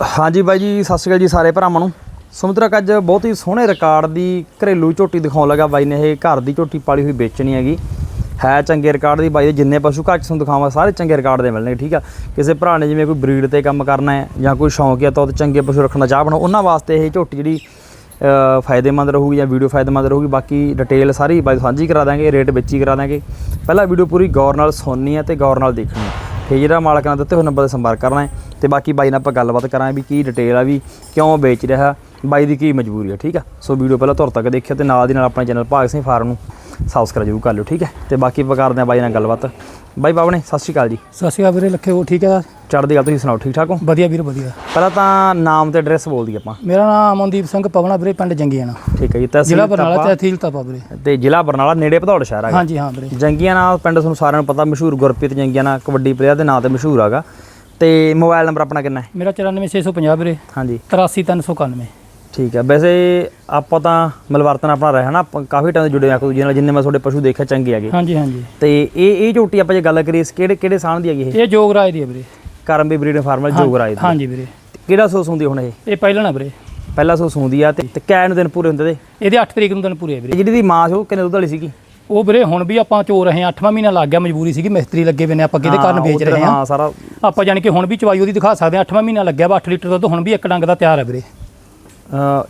ਹਾਂਜੀ ਬਾਈ ਜੀ, ਸਤਿ ਸ਼੍ਰੀ ਅਕਾਲ ਜੀ ਸਾਰੇ ਭਰਾਵਾਂ ਨੂੰ। ਸਮੁੰਦਰਕ ਅੱਜ ਬਹੁਤ ਹੀ ਸੋਹਣੇ ਰਿਕਾਰਡ ਦੀ ਘਰੇਲੂ ਝੋਟੀ ਦਿਖਾਉਣ ਲੱਗਾ ਬਾਈ ਨੇ। ਇਹ ਘਰ ਦੀ ਝੋਟੀ ਪਾਲੀ ਹੋਈ ਵੇਚਣੀ ਹੈਗੀ। ਹੈ ਚੰਗੇ ਰਿਕਾਰਡ ਦੀ ਬਾਈ ਦੇ ਜਿੰਨੇ ਪਸ਼ੂ ਘਰ 'ਚ ਤੁਹਾਨੂੰ ਦਿਖਾਵਾਂ, ਸਾਰੇ ਚੰਗੇ ਰਿਕਾਰਡ ਦੇ ਮਿਲਣਗੇ, ਠੀਕ ਆ? ਕਿਸੇ ਭਰਾ ਨੇ ਜਿਵੇਂ ਕੋਈ ਬਰੀਡ ਤੇ ਕੰਮ ਕਰਨਾ ਹੈ ਜਾਂ ਕੋਈ ਸ਼ੌਂਕ ਸ਼ੌਂਕੀਆ ਤੌਰ ਤੇ ਚੰਗੇ ਪਸ਼ੂ ਰੱਖਣਾ, ਚਾਹ ਬਣਾਓ। ਉਹਨਾਂ ਵਾਸਤੇ ਇਹ ਝੋਟੀ ਜਿਹੜੀ ਫਾਇਦੇਮੰਦ ਰਹੂਗੀ ਜਾਂ ਵੀਡੀਓ ਫਾਇਦੇਮੰਦ ਰਹੂਗੀ। ਬਾਕੀ ਡਿਟੇਲ ਸਾਰੀ ਬਾਈ ਸਾਂਝੀ ਕਰਾ ਦਾਂਗੇ ਰੇਟ ਵਿੱਚ ਹੀ ਕਰਾ ਦਾਂਗੇ। ਪਹਿਲਾਂ ਵੀਡੀਓ ਪੂਰੀ ਗੌਰ ਨਾਲ ਸੁਣਨੀ ਹੈ ਤੇ ਗੌਰ ਨਾਲ ਦੇਖਣੀ ਹੈ। ਜਿਹੜਾ ਮਾਲਕ ਨਾਲ ਦਿੱਤੇ ਹੋਏ ਨੰਬਰ ਤੇ ਸੰਪਰਕ ਕਰਨਾ ਹੈ। ਤੇ ਬਾਕੀ ਬਾਈ ਨਾਲ ਆਪਾਂ ਗੱਲਬਾਤ ਕਰਾਂਗੇ ਵੀ ਕੀ ਡਿਟੇਲ ਆ ਵੀ ਕਿਉਂ ਵੇਚ ਰਿਹਾ। ਬਾਈ ਦੀ ਕੀ ਮਜਬੂਰੀ ਆ, ਠੀਕ ਆ? ਸੋ ਵੀਡੀਓ ਪਹਿਲਾਂ ਤੁਰ ਤੱਕ ਦੇਖਿਓ ਤੇ ਨਾਲ ਦੀ ਨਾਲ ਆਪਣੇ ਚੈਨਲ ਭਾਗ ਸਿੰਘ ਫਾਰਮ ਨੂੰ ਸਬਸਕ੍ਰਾਈਬ ਜ਼ਰੂਰ ਕਰ ਲਿਓ ਠੀਕ ਹੈ? ਤੇ ਬਾਕੀ ਆਪਾਂ ਕਰਦੇ ਹਾਂ ਬਾਈ ਨਾਲ ਗੱਲਬਾਤ। ਬਾਈ ਬਾਬਣੇ ਸਤਿ ਸ਼੍ਰੀ ਅਕਾਲ ਜੀ। ਸਤਿ ਸ਼੍ਰੀ ਅਕਾਲ ਵੀਰੇ ਲੱਖੇ ਉਹ ਠੀਕ ਹੈ? ਚੜ੍ਹਦੀ ਗੱਲ ਤੁਸੀਂ ਸੁਣਾਓ ਠੀਕ ਠਾਕ ਹੋ? ਵਧੀਆ ਵੀਰ ਵਧੀਆ। ਪਹਿਲਾਂ ਤਾਂ ਨਾਮ ਤੇ ਐਡਰੈਸ ਬੋਲ ਦਈਏ ਆਪਾਂ। ਮੇਰਾ ਨਾਮ ਅਮਨਦੀਪ ਸਿੰਘ ਪਵਨਾ ਵੀਰੇ ਪਿੰਡ ਜੰਗੀਆਣਾ ਠੀਕ ਹੈ ਜੀ ਤਹਿਸੀਲ ਜ਼ਿਲ੍ਹਾ ਬਰਨਾਲਾ ਤਹਿਸੀਲ ਤਪਾ ਵੀਰੇ। ਤੇ ਜ਼ਿਲ੍ਹਾ ਬਰਨਾਲਾ ਨੇੜੇ ਭਦੌੜ ਸ਼ਹਿਰ ਹੈਗਾ। ਹਾਂਜੀ ਹਾਂ ਵੀਰੇ। ਜੰਗੀਆਂ ਨਾਲ ਪਿੰਡ ਤੁਹਾਨੂੰ ਸਾਰਿਆਂ ਨੂੰ ਪਤਾ ਮਸ਼ਹੂਰ ਗੁਰਪ੍ਰੀਤ ਜੰਗੀਆਂ ਨਾਲ ਕਬੱਡੀ ਪਲੇਅਰ ਦੇ ਨਾਂ ਤੇ ਮਸ਼ਹੂਰ ਹੈਗਾ। ਤੇ ਮੋਬਾਈਲ ਨੰਬਰ ਆਪਣਾ ਕਿੰਨਾ ਹੈ? ਮੇਰਾ 94650 ਵੀਰੇ। ਹਾਂਜੀ। 83391 ਠੀਕ ਹੈ। ਵੈਸੇ ਆਪਾਂ ਤਾਂ ਮਲਵਰਤਨ ਆਪਣਾ ਰਹਿਣਾ ਆਪਾਂ ਕਾਫੀ ਟਾਈਮ ਤੋਂ ਜੁੜੇ ਆ ਨਾਲ ਜਿੰਨੇ ਮੈਂ ਤੁਹਾਡੇ ਪਸ਼ੂ ਦੇਖੇ ਚੰਗੇ ਹੈਗੇ। ਹਾਂਜੀ ਹਾਂਜੀ। ਤੇ ਇਹ ਇਹ ਝੋਟੀ ਆਪਾਂ ਜੇ ਗੱਲ ਕਰੀਏ ਇਸ ਕਿਹੜੇ ਕਿਹੜੇ ਸਾਲ ਦੀ ਹੈਗੀ ਇਹ? ਇਹ ਜੋਗਰਾਜ ਦੀ ਹੈ ਵੀਰੇ। ਕਰਮਬੀ ਬਰੀਡ ਫਾਰਮਲ ਜੋਗਰਾਜ ਦੀ ਹਾਂਜੀ ਵੀਰੇ। ਕਿਹੜਾ ਸੋ ਸੁੰਦੀ ਹੁਣ ਇਹ? ਇਹ ਪਹਿਲਾਂ ਨਾ ਵੀਰੇ। ਪਹਿਲਾ ਸੋ ਸੁੰਦੀ ਆ ਤੇ ਕੈ ਨੂੰ ਦਿਨ ਪੂਰੇ ਹੁੰਦੇ ਤੇ? ਇਹਦੇ 8 ਤਰੀਕ ਨੂੰ ਦਿਨ ਪੂਰੇ ਆ ਵੀਰੇ। ਜਿਹੜੀ ਦੀ ਮਾਂ ਸੀ ਉਹ ਕਿੰਨੇ ਦੁੱਧ ਵਾਲੀ ਸੀਗੀ? ਉਹ ਵੀਰੇ ਹੁਣ ਵੀ ਆਪਾਂ ਚੋ ਰਹੇ ਹਾਂ 8ਵਾਂ ਮਹੀਨਾ ਲੱਗ ਗਿਆ ਮਜਬੂਰੀ ਸੀਗੀ ਮਿਸਤਰੀ ਲੱਗੇ ਵੇ ਨੇ ਆਪਾਂ ਕਿਹਦੇ ਕਾਰਨ ਵੇਚ ਰਹੇ ਹਾਂ? ਹਾਂ ਸਾਰਾ ਆਪਾਂ ਜਾਣੀ ਕਿ ਹੁਣ ਵੀ ਚਵਾਈ ਉਹਦੀ ਦਿਖਾ ਸਕਦੇ ਹਾਂ 8ਵਾਂ ਮਹੀਨਾ ਲੱਗਿਆ ਵਾ 8 ਲੀਟਰ ਦੁੱਧ ਹੁਣ ਵੀ ਇੱਕ ਡੰਗ ਦਾ ਤਿਆਰ ਹੈ ਵੀਰੇ।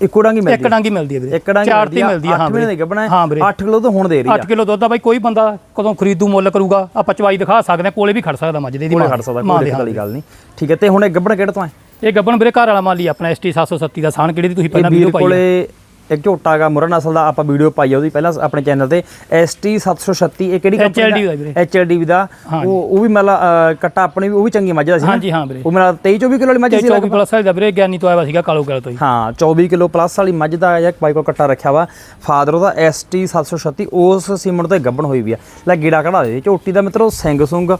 ਇੱਕੋ ਡਾਂਗੀ ਮਿਲਦੀ ਇੱਕ ਡੰਗ ਮਿਲਦੀ ਹੈ ਵੀਰੇ। ਇੱਕ ਡਾਂਗੀ ਚਾਰ ਤੇ ਮਿਲਦੀ ਹੈ ਹਾਂ ਵੀਰੇ। ਦੇ ਗੱਬਣਾ ਹਾਂ ਵੀਰੇ। 8 ਕਿਲੋ ਤਾਂ ਹੁਣ ਦੇ ਰਹੀ ਆ। 8 ਕਿਲੋ ਦੁੱਧ ਆ ਬਾਈ ਕੋਈ ਬੰਦਾ ਕਦੋਂ ਖਰੀਦੂ ਮੁੱਲ ਕਰੂਗਾ ਆਪਾਂ ਚਵਾਈ ਦਿਖਾ ਸਕਦੇ ਹਾਂ ਕੋਲੇ ਵੀ ਖੜ ਸਕਦਾ ਮੱਝ ਦੇ ਦੀ ਕੋਲੇ ਖੜ ਸਕਦਾ ਕੋਈ ਦਿੱਕਤ ਵਾਲੀ ਗੱਲ ਨਹੀਂ। ਠੀਕ ਹੈ ਤੇ ਹੁਣ ਇਹ ਗੱਬਣ ਕਿਹੜੇ ਤੋਂ ਹੈ ਇਹ ਗੱਬਨ ਵੀਰੇ ਘਰ ਵਾਲਾ ਮਾਲੀ ਆਪਣਾ ST 737 ਦਾ ਸਾਨ ਕਿਹੜੀ ਦੀ ਤੁਸੀਂ ਪਹਿਲਾਂ ਵੀਡੀਓ ਪਾਈ। ਕੋਲੇ ਇੱਕ ਝੋਟਾ ਗਾ ਮੁਰਾ ਨਸਲ ਦਾ ਆਪਾਂ ਵੀਡੀਓ ਪਾਈ ਆ ਉਹਦੀ ਪਹਿਲਾਂ ਆਪਣੇ ਚੈਨਲ ਤੇ। ST 736 ਇਹ ਕਿਹੜੀ HLD ਦਾ। HLD ਦਾ। ਉਹ ਉਹ ਵੀ ਮਤਲਬ ਕੱਟਾ ਆਪਣੀ ਵੀ ਉਹ ਵੀ ਚੰਗੀ ਮੱਝ ਦਾ ਸੀ? ਹਾਂਜੀ ਹਾਂ ਵੀਰੇ। ਉਹ ਮੇਰਾ 23 24 ਕਿਲੋ ਵਾਲੀ ਮੱਝ ਸੀ 24 ਪਲੱਸ ਵਾਲੀ ਦਾ ਵੀਰੇ ਗਿਆਨੀ ਤੋਂ ਆਇਆ ਸੀਗਾ ਕਾਲੋ ਗਲ ਤੋਂ ਹੀ। ਹਾਂ 24 ਕਿਲੋ ਪਲੱਸ ਵਾਲੀ ਮੱਝ ਦਾ ਇੱਕ ਬਾਈ ਕੋਲ ਕੱਟਾ ਰੱਖਿਆ ਵਾ। ਫਾਦਰ ਉਹਦਾ ST 736 ਉਸ ਸੀਮਨ ਤੇ ਗੱਬਣ ਹੋਈ ਵੀ ਆ। ਲੈ ਗੀੜਾ ਕਢਾ ਦੇ ਝੋਟੀ ਦਾ ਮਿੱਤਰੋ ਸਿੰਘ ਸੁੰਗ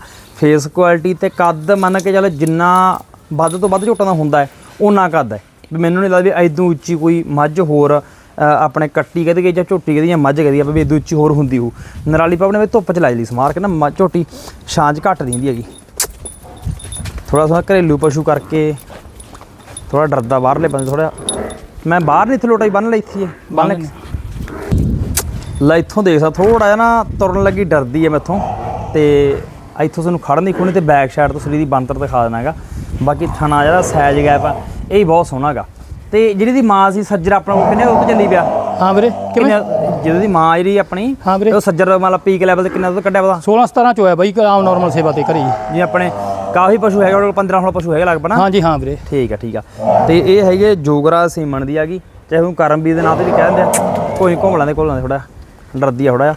ਫੇਸ ਕੁਆਲਿਟੀ ਤੇ ਕੱਦ ਮੰਨ ਕੇ ਚੱਲ ਜਿੰਨਾ ਵੱਧ ਤੋਂ ਵੱਧ ਝੋਟਾ ਦਾ ਹੁੰਦਾ ਹੈ ਉਹਨਾਂ ਕੱਦ ਹੈ। ਮੈਨੂੰ ਨਹੀਂ ਲੱਗਦਾ ਵੀ ਐਦੋਂ ਉੱਚੀ ਕੋਈ ਮੱਝ ਹੋਰ ਆਪਣੇ ਕੱਟੀ ਕਹਦੇ ਗਏ ਜਾਂ ਝੋਟੀ ਕਹਦੇ ਜਾਂ ਮੱਝ ਕਹਦੀ ਆਪਾਂ ਵੀ ਉੱਚੀ ਹੋਰ ਹੁੰਦੀ ਹੋ ਨਰਾਲੀ ਪਾਪਣੇ ਵਿੱਚ ਧੁੱਪ ਚ ਲਾਈ ਲਈ ਸਮਾਰ ਕੇ ਨਾ ਝੋਟੀ ਛਾਂ 'ਚ ਘੱਟ ਦਿੰਦੀ ਹੈਗੀ। ਥੋੜਾ ਥੋੜਾ ਘਰੇਲੂ ਪਸ਼ੂ ਕਰਕੇ ਥੋੜਾ ਡਰਦਾ ਬਾਹਰਲੇ ਬੰਦੇ ਥੋੜਾ ਮੈਂ ਬਾਹਰ ਨਹੀਂ ਥਲੋਟਾਈ ਬੰਨ ਲਈ ਥੀ ਬੰਨ ਲੈ ਇੱਥੋਂ ਦੇਖ ਸਾ ਥੋੜਾ ਜਿਹਾ ਨਾ ਤੁਰਨ ਲੱਗੀ ਡਰਦੀ ਹੈ ਮੈਥੋਂ ਤੇ ਇੱਥੋਂ ਤੁਹਾਨੂੰ ਖੜਨ ਦੀ ਕੋਣੀ ਤੇ ਬੈਕ ਸਾਈਡ ਤੋਂ ਸਰੀਰ ਦੀ ਬੰਤਰ ਦਿਖਾ ਦੇਣਾਗਾ ਬਾਕੀ ਥਣਾ ਜਿਹੜਾ ਸਾਈਜ਼ ਗੈਪ ਆ ਇਹ ਵੀ ਬਹੁਤ ਸੋਹਣਾਗਾ ਤੇ ਜਿਹੜੀ ਦੀ ਮਾਂ ਸੀ ਸੱਜਰ ਆਪਣਾ ਉਹ ਕਿੰਨੇ ਉਹ ਚੱਲੀ ਪਿਆ? ਹਾਂ ਵੀਰੇ ਕਿਵੇਂ? ਕਿੰਨੇ ਜਦੋਂ ਦੀ ਮਾਂ ਜਿਹੜੀ ਆਪਣੀ ਹਾਂ ਵੀਰੇ। ਉਹ ਸੱਜਰ ਮਤਲਬ ਪੀਕ ਲੈਵਲ ਤੇ ਕਿੰਨਾ ਦੁੱਧ ਕੱਢਿਆ ਪਤਾ 16 17 ਚ ਹੋਇਆ ਬਾਈ ਆਮ ਨਾਰਮਲ ਸੇਵਾ ਤੇ ਹੀ। ਜੀ ਆਪਣੇ ਕਾਫੀ ਪਸ਼ੂ ਹੈਗਾ ਕੋਲ 15 16 ਪਸ਼ੂ ਹੈਗੇ ਲਗਭਗ ਨਾ? ਹਾਂਜੀ ਹਾਂ ਵੀਰੇ। ਠੀਕ ਆ ਠੀਕ ਆ। ਤੇ ਇਹ ਹੈਗੇ ਜੋਗਰਾ ਸੀਮਨ ਦੀ ਹੈਗੀ ਚਾਹੇ ਉਹ ਕਰਮਵੀਰ ਦੇ ਨਾਂ ਤੇ ਵੀ ਕਹਿ ਦਿੰਦੇ ਆ। ਕੋਈ ਘੁੰਮ ਲੈਂਦੇ ਕੋਲ ਲੈਂਦੇ ਥੋੜਾ ਡਰਦੀ ਆ ਥੋੜਾ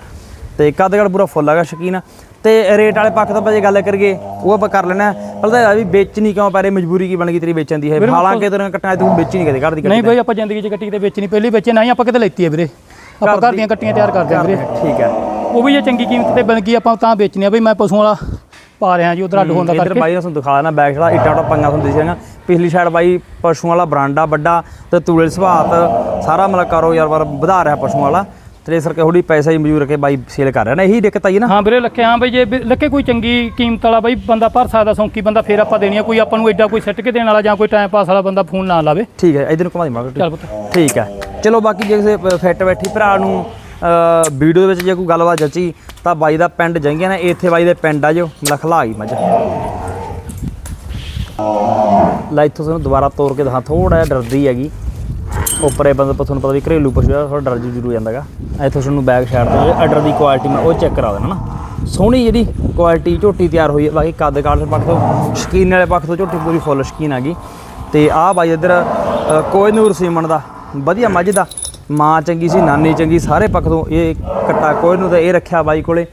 ਤੇ ਕਦਗੜ ਪੂਰਾ ਫੁੱਲ ਹੈਗਾ ਸ਼ਕੀਨ। ਤੇ ਰੇਟ ਵਾਲੇ ਪੱਖ ਤੋਂ ਜੇ ਗੱਲ ਕਰੀਏ ਉਹ ਆਪਾਂ ਕਰ ਲੈਣਾ ਪਹਿਲਾਂ ਤਾਂ ਵੀ ਵੇਚਣੀ ਕਿਉਂ ਪੈ ਰਹੀ ਮਜਬੂਰੀ ਕੀ ਬਣ ਗਈ ਤੇਰੀ ਵੇਚਣ ਦੀ ਹੈ ਹਾਲਾਂਕਿ ਤੇਰੇ ਕੱਟਣਾ ਤੂੰ ਵੇਚੀ ਨਹੀਂ ਕਦੇ ਘਰ ਦੀ ਕੱਟੀ ਨਹੀਂ ਬਾਈ ਆਪਾਂ ਜ਼ਿੰਦਗੀ 'ਚ ਕੱਟੀ ਤੇ ਵੇਚਣੀ ਪਹਿਲੀ ਵੇਚੇ ਨਹੀਂ ਆਪਾਂ ਕਿਤੇ ਲੈਤੀ ਹੈ ਵੀਰੇ। ਆਪਾਂ ਘਰ ਦੀਆਂ ਕੱਟੀਆਂ ਤਿਆਰ ਕਰਦੇ ਹਾਂ ਵੀਰੇ। ਠੀਕ ਹੈ। ਉਹ ਵੀ ਜੇ ਚੰਗੀ ਕੀਮਤ ਤੇ ਬਣ ਗਈ ਆਪਾਂ ਤਾਂ ਵੇਚਣੀ ਆ। ਬਈ ਮੈਂ ਪਸ਼ੂਆਂ ਵਾਲਾ ਪਾ ਰਿਹਾ ਜੀ ਉਧਰ ਅੱਡ ਹੋਣ ਦਾ ਇਧਰ ਕਰਕੇ। ਬਾਈ ਨੇ ਤੁਹਾਨੂੰ ਦਿਖਾ ਦੇਣਾ ਬੈਕ ਸਾਈਡ ਇੱਟਾ ਟਾ ਪੰਗਾ ਤੁਹਾਨੂੰ ਦਿਸੇਗਾ ਪਿਛਲੀ ਸਾਈਡ ਬਾਈ ਪਸ਼ੂਆਂ ਵਾਲਾ ਬਰਾਂਡਾ ਵੱਡਾ ਤੇ ਤੂੜੇ ਸੁਭਾਤ ਸਾਰਾ ਮਤਲਬ ਕਾਰੋ ਯਾਰ ਵਾਰ ਵਧਾ ਰਿਹਾ ਪਸ਼ੂਆਂ ਵਾਲਾ। ਤੇ ਇਸ ਕਰਕੇ ਥੋੜੀ ਪੈਸਾ ਹੀ ਮਜੂਰ ਕੇ ਬਾਈ ਸੇਲ ਕਰ ਰਿਹਾ ਨਾ ਇਹੀ ਦਿੱਕਤ ਆਈ ਨਾ? ਹਾਂ ਵੀਰੇ ਲੱਖੇ ਹਾਂ ਬਈ ਜੇ ਲੱਖੇ ਕੋਈ ਚੰਗੀ ਕੀਮਤ ਵਾਲਾ ਬਈ ਬੰਦਾ ਭਰ ਸਕਦਾ ਸੌਂਕੀ ਬੰਦਾ ਫੇਰ ਆਪਾਂ ਦੇਣੀ ਆ ਕੋਈ ਆਪਾਂ ਨੂੰ ਐਡਾ ਕੋਈ ਸੱਟ ਕੇ ਦੇਣ ਵਾਲਾ ਜਾਂ ਕੋਈ ਟਾਈਮ ਪਾਸ ਵਾਲਾ ਬੰਦਾ ਫੋਨ ਨਾ ਲਾਵੇ। ਠੀਕ ਹੈ ਇਧਰ ਨੂੰ ਘੁਮਾ ਦੀ ਮਾਰ ਚੱਲ ਪੁੱਤ। ਠੀਕ ਹੈ। ਚਲੋ ਬਾਕੀ ਜੇ ਕਿਸੇ ਫਿੱਟ ਬੈਠੀ ਭਰਾ ਨੂੰ ਵੀਡੀਓ ਦੇ ਵਿੱਚ ਜੇ ਕੋਈ ਗੱਲਬਾਤ ਜੱਚੀ ਤਾਂ ਬਾਈ ਦਾ ਪਿੰਡ ਜੰਗਿਆ ਨੇ ਇੱਥੇ ਬਾਈ ਦੇ ਪਿੰਡ ਆ ਜੋ ਲਖਲਾ ਗਈ ਮੱਝ। ਲੈ ਇੱਥੋਂ ਤੁਹਾਨੂੰ ਦੁਬਾਰਾ ਤੋੜ ਕੇ ਦਿਖਾ ਥੋੜਾ ਜਿਹਾ ਡਰਦੀ ਹੈਗੀ। ਉੱਪਰ ਬੰਦੇ ਤੋਂ ਤੁਹਾਨੂੰ ਪਤਾ ਵੀ ਘਰੇਲੂ ਪਸ਼ੂ ਆ ਥੋੜਾ ਡਰ ਜੀ ਜ਼ਰੂਰ ਜਾਂਦਾਗਾ। ਇੱਥੋਂ ਤੁਹਾਨੂੰ ਬੈਗ ਸਾਈਡ ਦੇ ਆਰਡਰ ਦੀ ਕੁਆਲਿਟੀ ਮੈਂ ਉਹ ਚੈੱਕ ਕਰਾ ਦੇਣਾ ਨਾ। ਸੋਹਣੀ ਜਿਹੜੀ ਕੁਆਲਿਟੀ ਝੋਟੀ ਤਿਆਰ ਹੋਈ ਹੈ ਬਾਕੀ ਕੱਦ ਕਾਠ ਦੇ ਪੱਖ ਤੋਂ ਸ਼ਕੀਨ ਵਾਲੇ ਪੱਖ ਤੋਂ ਝੋਟੀ ਪੂਰੀ ਫੁੱਲ ਸ਼ਕੀਨ ਆ ਗਈ। ਤੇ ਆਹ ਬਾਈ ਇੱਧਰ ਅ, ਕੋਹੀਨੂਰ ਸੀਮਨ ਦਾ ਵਧੀਆ ਮੱਝ ਦਾ। ਮਾਂ ਚੰਗੀ ਸੀ ਨਾਨੀ ਚੰਗੀ ਸਾਰੇ ਪੱਖ ਤੋਂ ਇਹ ਕੱਟਾ ਕੋਹੀਨੂਰ ਦਾ ਇਹ ਰੱਖਿਆ ਬਾਈ ਕੋਲੇ।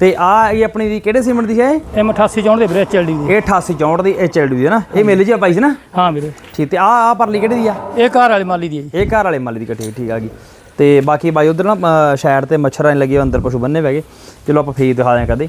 ਤੇ ਆਹ ਇਹ ਆਪਣੀ ਦੀ ਕਿਹੜੇ ਸੀਮਨ ਦੀ ਹੈ ਇਹ? ਇਹ 88 ਚਾਹੁੰਦੇ ਦੇ ਵੀਰੇ ਐਚਐਲਡੀ ਦੀ। ਇਹ 88 64 ਦੀ ਐਚਐਲਡੀ ਦੀ ਹੈ ਨਾ? ਇਹ ਮਿਲ ਜੀ ਪਾਈ ਸੀ ਨਾ? ਹਾਂ ਵੀਰੇ। ਠੀਕ ਤੇ ਆਹ ਆਹ ਪਰਲੀ ਕਿਹੜੀ ਦੀ ਆ? ਇਹ ਘਰ ਵਾਲੀ ਮਾਲੀ ਦੀ ਹੈ ਜੀ। ਇਹ ਘਰ ਵਾਲੇ ਮਾਲੀ ਦੀ ਕੱਟੀ ਠੀਕ ਆ ਗਈ। ਤੇ ਬਾਕੀ ਬਾਈ ਉਧਰ ਨਾ ਸ਼ਾਇਡ ਤੇ ਮੱਛਰਾਂ ਨੀ ਲੱਗੇ ਅੰਦਰ ਪਸ਼ੂ ਬੰਨੇ ਬੈਗੇ ਚਲੋ ਆਪਾਂ ਫੇਰ ਦਿਖਾ ਦਿਆਂ ਕਦੇ।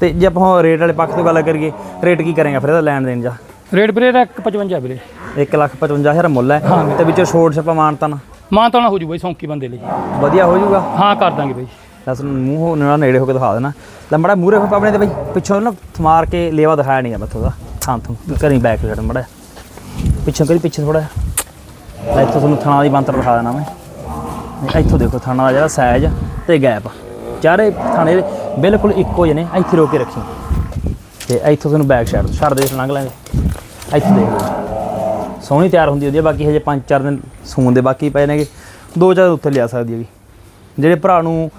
ਤੇ ਜੇ ਆਪਾਂ ਰੇਟ ਵਾਲੇ ਪੱਖ ਤੋਂ ਗੱਲ ਕਰੀਏ ਰੇਟ ਕੀ ਕਰਾਂਗੇ ਫਿਰ ਇਹਦਾ ਲੈਣ ਦੇਣ ਜਾ ਰੇਟ ਵੀਰੇ ਦਾ 155 ਵੀਰੇ। 155000 ਮੁੱਲ ਹੈ। ਤੇ ਵਿੱਚੋਂ ਛੋਟ ਛਪਾ ਮਾਨਤਾ ਨਾ ਮਾਂ ਤਾਂ ਨਾ ਹੋ ਜੂ ਬਈ ਸੌਂਕੀ ਬੰਦੇ ਲਈ। ਵਧੀਆ ਹੋ ਜਾਊਗਾ ਹਾਂ ਕਰ ਦਾਂਗੇ ਬਈ। ਦੱਸ ਮੂੰਹ ਨਾਲ ਨੇੜੇ ਹੋ ਕੇ ਦਿਖਾ ਦੇਣਾ। ਤਾਂ ਲੰਬੜਾ ਮੂਰੇ ਹੋ ਆਪਣੇ ਤੇ ਬਈ, ਪਿੱਛੋਂ ਨਾ ਥਮਾਰ ਕੇ ਲੇਵਾ ਦਿਖਾਇਆ ਨਹੀਂ ਆ ਮੈਥੋਂ ਦਾ। ਥਾਂ ਤੋਂ ਕਰੀ ਬੈਕ ਸਾਈਡ ਮੜਾ। ਪਿੱਛੋਂ ਕਰੀ ਪਿੱਛੇ ਥੋੜਾ ਲੈ ਇੱਥੋਂ ਤੁਹਾਨੂੰ ਥਣਾ ਦੀ ਬੰਤਰ ਦਿਖਾ ਦੇਣਾ ਮੈਂ। ਇੱਥੋਂ ਦੇਖੋ ਥਣਾ ਦਾ ਜਿਹੜਾ ਸਾਈਜ਼ ਤੇ ਗੈਪ। ਚਾਰੇ ਥਾਣੇ ਦੇ ਬਿਲਕੁਲ ਇੱਕੋ ਜਿਹੇ ਨੇ, ਇੱਥੇ ਰੋ ਕੇ ਰੱਖੀ। ਤੇ ਇੱਥੋਂ ਤੁਹਾਨੂੰ ਬੈਕ ਸਾਈਡ ਛੱਡ ਦੇ, ਲੰਘ ਲਾਂਗੇ ਇੱਥੇ ਦੇਖ ਲਓ। ਸੋਹਣੀ ਤਿਆਰ ਹੁੰਦੀ ਹੁੰਦੀ ਹੈ ਬਾਕੀ ਹਜੇ 5-4 ਦਿਨ ਸੂਣ ਦੇ ਬਾਕੀ ਪਏ ਨੇਗੇ। ਦੋ ਚਾਰ ਉੱਥੇ ਲਿਆ ਸਕਦੀ ਹੈ ਵੀ ਜਿਹੜੇ ਭਰਾ ਨੂੰ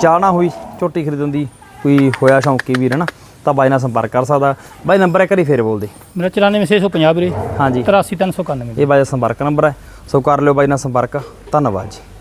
ਚਾਹਨਾ ਹੋਈ ਝੋਟੀ ਖਰੀਦਣ ਦੀ ਕੋਈ ਹੋਇਆ ਸ਼ੌਂਕੀ ਵੀਰ ਨਾ ਤਾਂ ਬਾਈ ਨਾਲ ਸੰਪਰਕ ਕਰ ਸਕਦਾ। ਬਾਈ ਨੰਬਰ ਇੱਕ ਵਾਰੀ ਫੇਰ ਬੋਲ ਦੇ ਮੇਰਾ 94650 ਵੀਰੇ। ਹਾਂਜੀ। 83391 ਇਹ ਬਾਈ ਦਾ ਸੰਪਰਕ ਨੰਬਰ ਹੈ। ਸੋ ਕਰ ਲਿਓ ਬਾਈ ਨਾਲ ਸੰਪਰਕ। ਧੰਨਵਾਦ ਜੀ।